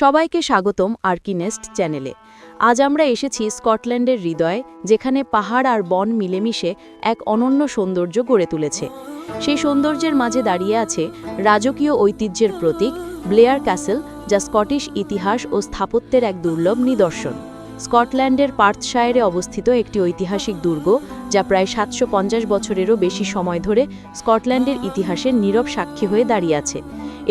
সবাইকে স্বাগতম আর্কিনেস্ট চ্যানেলে। আজ আমরা এসেছি স্কটল্যান্ডের হৃদয়ে, যেখানে পাহাড় আর বন মিলেমিশে এক অনন্য সৌন্দর্য গড়ে তুলেছে। সেই সৌন্দর্যের মাঝে দাঁড়িয়ে আছে রাজকীয় ঐতিহ্যের প্রতীক, ব্লেয়ার ক্যাসেল, যা স্কটিশ ইতিহাস ও স্থাপত্যের এক দুর্লভ নিদর্শন। স্কটল্যান্ডের পার্থশায়ারে অবস্থিত একটি ঐতিহাসিক দুর্গ, যা প্রায় সাতশো পঞ্চাশ বছরেরও বেশি সময় ধরে স্কটল্যান্ডের ইতিহাসের নীরব সাক্ষী হয়ে দাঁড়িয়ে আছে।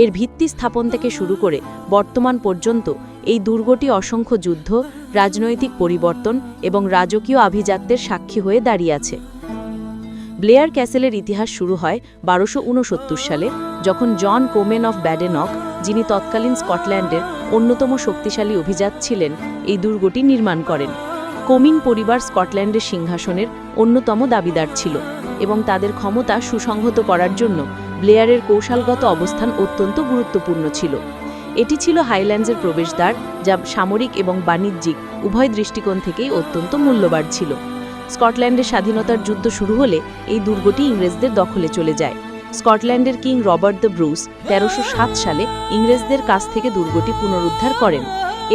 এর ভিত্তি স্থাপন থেকে শুরু করে বর্তমান পর্যন্ত এই দুর্গটি অসংখ্য যুদ্ধ, রাজনৈতিক পরিবর্তন এবং রাজকীয় আভিজাত্যের সাক্ষী হয়ে দাঁড়িয়ে আছে। ব্লেয়ার ক্যাসেলের ইতিহাস শুরু হয় বারোশো সালে, যখন জন কোমেন অফ ব্যাডেনক যিনি তৎকালীন স্কটল্যান্ডের অন্যতম শক্তিশালী অভিজাত ছিলেন, এই দুর্গটি নির্মাণ করেন। কোমিন পরিবার স্কটল্যান্ডের সিংহাসনের অন্যতম দাবিদার ছিল এবং তাদের ক্ষমতা সুসংহত করার জন্য ব্লেয়ারের কৌশলগত অবস্থান অত্যন্ত গুরুত্বপূর্ণ ছিল। এটি ছিল হাইল্যান্ডসের প্রবেশদ্বার, যা সামরিক এবং বাণিজ্যিক উভয় দৃষ্টিকোণ থেকেই অত্যন্ত মূল্যবান ছিল। স্কটল্যান্ডের স্বাধীনতার যুদ্ধ শুরু হলে এই দুর্গটি ইংরেজদের দখলে চলে যায়। স্কটল্যান্ডের কিং রবার্ট দ্য ব্রুস তেরোশো সালে ইংরেজদের কাছ থেকে দুর্গটি পুনরুদ্ধার করেন।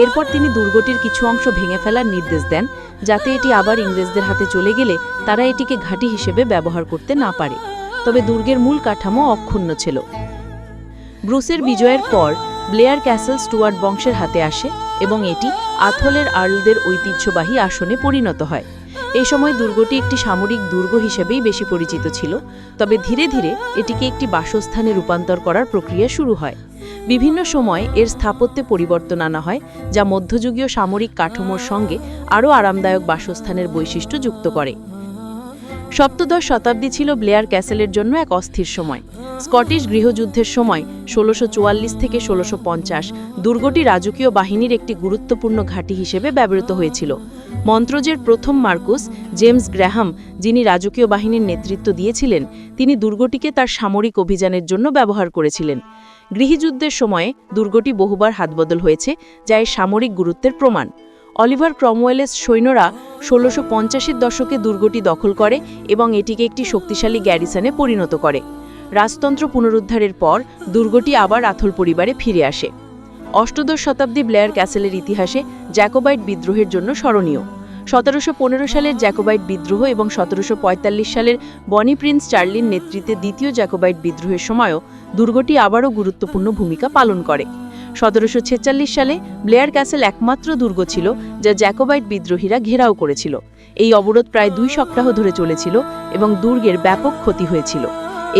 এরপর তিনি দুর্গটির কিছু অংশ ভেঙে ফেলার নির্দেশ দেন, যাতে এটি আবার ইংরেজদের হাতে চলে গেলে তারা এটিকে ঘাঁটি হিসেবে ব্যবহার করতে না পারে। তবে দুর্গের মূল কাঠামো অক্ষুণ্ণ ছিল। ব্রুসের বিজয়ের পর ব্লেয়ার ক্যাসেল স্টুয়ার্ট বংশের হাতে আসে এবং এটি আথলের আর্লদের ঐতিহ্যবাহী আসনে পরিণত হয়। এই সময় দুর্গটি একটি সামরিক দুর্গ হিসেবেই বেশি পরিচিত ছিল, তবে ধীরে ধীরে এটিকে একটি বাসস্থানে রূপান্তর করার প্রক্রিয়া শুরু হয়। বিভিন্ন সময় এর স্থাপত্যে পরিবর্তন আনা হয়, যা মধ্যযুগীয় সামরিক কাঠামোর সঙ্গে আরও আরামদায়ক বাসস্থানের বৈশিষ্ট্য যুক্ত করে। সপ্তদশ শতাব্দী ছিল ব্লেয়ার ক্যাসেলের জন্য এক অস্থির সময়। স্কটিশ গৃহযুদ্ধের সময় ষোলোশো থেকে ষোলোশো দুর্গটি রাজকীয় বাহিনীর একটি গুরুত্বপূর্ণ ঘাঁটি হিসেবে ব্যবহৃত হয়েছিল। মন্ত্রজের প্রথম মার্কুস, জেমস গ্র্যাহাম, যিনি রাজকীয় বাহিনীর নেতৃত্ব দিয়েছিলেন, তিনি দুর্গটিকে তার সামরিক অভিযানের জন্য ব্যবহার করেছিলেন। গৃহযুদ্ধের সময়ে দুর্গটি বহুবার হাতবদল হয়েছে, যা এর সামরিক গুরুত্বের প্রমাণ। অলিভার ক্রমওয়েলের সৈন্যরা ষোলোশো পঞ্চাশের দশকে দুর্গটি দখল করে এবং এটিকে একটি শক্তিশালী গ্যারিসনে পরিণত করে। রাজতন্ত্র পুনরুদ্ধারের পর দুর্গটি আবার আথল পরিবারে ফিরে আসে। অষ্টদশ শতাব্দী ব্লেয়ার ক্যাসেলের ইতিহাসে জ্যাকোবাইট বিদ্রোহের জন্য স্মরণীয়। সতেরোশো পনেরো সালের জ্যাকোবাইট বিদ্রোহ এবং সতেরোশো পঁয়তাল্লিশ সালের বনি প্রিন্স চার্লির নেতৃত্বে দ্বিতীয় জ্যাকোবাইট বিদ্রোহের সময়ও দুর্গটি আবারও গুরুত্বপূর্ণ ভূমিকা পালন করে। সতেরোশো ছেচল্লিশ সালে ব্লেয়ার ক্যাসেল একমাত্র দুর্গ ছিল যা জ্যাকোবাইট বিদ্রোহীরা ঘেরাও করেছিল। এই অবরোধ প্রায় দুই সপ্তাহ ধরে চলেছিল এবং দুর্গের ব্যাপক ক্ষতি হয়েছিল।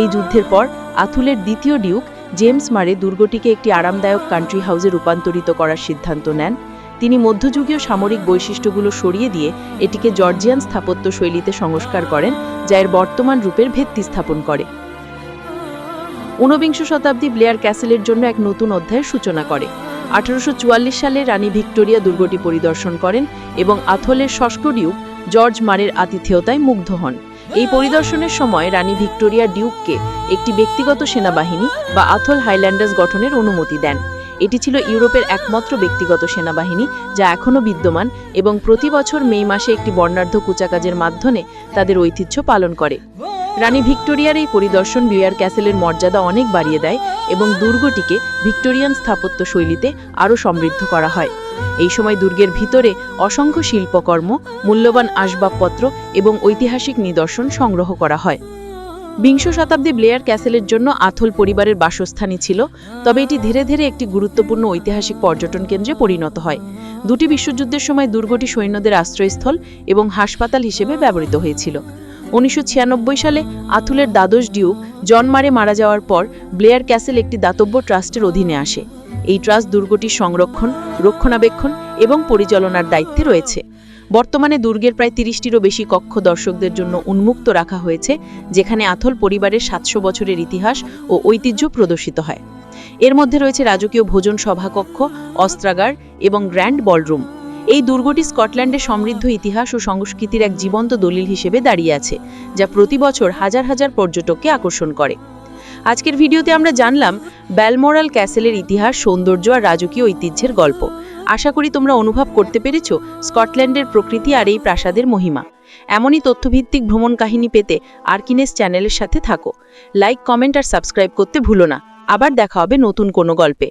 এই যুদ্ধের পর আথুলের দ্বিতীয় ডিউক জেমস মারে দুর্গটিকে একটি আরামদায়ক কান্ট্রি হাউসে রূপান্তরিত করার সিদ্ধান্ত নেন। তিনি মধ্যযুগীয় সামরিক বৈশিষ্ট্যগুলো সরিয়ে দিয়ে এটিকে জর্জিয়ান স্থাপত্য শৈলীতে সংস্কার করেন, যা এর বর্তমান রূপের ভিত্তি স্থাপন করে। ঊনবিংশ শতাব্দী ব্লেয়ার ক্যাসেলের জন্য এক নতুন অধ্যায়ের সূচনা করে। আঠারোশো চুয়াল্লিশ সালে রানী ভিক্টোরিয়া দুর্গটি পরিদর্শন করেন এবং আথলের ষষ্ঠ ডিউক জর্জ মারের আতিথেয়তায় মুগ্ধ হন। এই পরিদর্শনের সময় রানী ভিক্টোরিয়া ডিউককে একটি ব্যক্তিগত সেনাবাহিনী বা আথল হাইল্যান্ডার্স গঠনের অনুমতি দেন। এটি ছিল ইউরোপের একমাত্র ব্যক্তিগত সেনাবাহিনী, যা এখনও বিদ্যমান এবং প্রতি বছর মে মাসে একটি বর্ণাঢ্য কুচাকাজের মাধ্যমে তাদের ঐতিহ্য পালন করে। রানী ভিক্টোরিয়ার এই পরিদর্শন বিয়ার ক্যাসেলের মর্যাদা অনেক বাড়িয়ে দেয় এবং দুর্গটিকে ভিক্টোরিয়ান স্থাপত্য শৈলীতে আরও সমৃদ্ধ করা হয়। এই সময় দুর্গের ভিতরে অসংখ্য শিল্পকর্ম, মূল্যবান আসবাবপত্র এবং ঐতিহাসিক নিদর্শন সংগ্রহ করা হয়। বিংশ শতাব্দী ব্লেয়ার ক্যাসেলের জন্য আথল পরিবারের বাসস্থানই ছিল, তবে এটি ধীরে ধীরে একটি গুরুত্বপূর্ণ ঐতিহাসিক পর্যটন কেন্দ্রে পরিণত হয়। দুটি বিশ্বযুদ্ধের সময় দুর্গটি সৈন্যদের আশ্রয়স্থল এবং হাসপাতাল হিসেবে ব্যবহৃত হয়েছিল। উনিশশো ছিয়ানব্বই সালে আথুলের দ্বাদশ ডিউক জন্মারে মারা যাওয়ার পর ব্লেয়ার ক্যাসেল একটি দাতব্য ট্রাস্টের অধীনে আসে। এই ট্রাস্ট দুর্গটির সংরক্ষণ, রক্ষণাবেক্ষণ এবং পরিচালনার দায়িত্বে রয়েছে। বর্তমানে দুর্গের প্রায় তিরিশটিরও বেশি কক্ষ দর্শকদের জন্য উন্মুক্ত রাখা হয়েছে, যেখানে আথল পরিবারের সাতশো বছরের ইতিহাস ও ঐতিহ্য প্রদর্শিত হয়। এর মধ্যে রয়েছে রাজকীয় ভোজন সভাকক্ষ, অস্ত্রাগার এবং গ্র্যান্ড বলরুম। এই দুর্গটি স্কটল্যান্ডের সমৃদ্ধ ইতিহাস ও সংস্কৃতির এক জীবন্ত দলিল হিসেবে দাঁড়িয়ে আছে, যা প্রতি বছর হাজার হাজার পর্যটককে আকর্ষণ করে। আজকের ভিডিওতে আমরা জানলাম ব্যালমোরাল ক্যাসেলের ইতিহাস, সৌন্দর্য আর রাজকীয় ঐতিহ্যের গল্প। আশা করি তোমরা অনুভব করতে পেরেছ স্কটল্যান্ডের প্রকৃতি আর এই প্রাসাদের মহিমা। এমনই তথ্যভিত্তিক ভ্রমণ কাহিনী পেতে আর্কিনেস চ্যানেলের সাথে থাকো। লাইক, কমেন্ট আর সাবস্ক্রাইব করতে ভুলো না। আবার দেখা হবে নতুন কোনো গল্পে।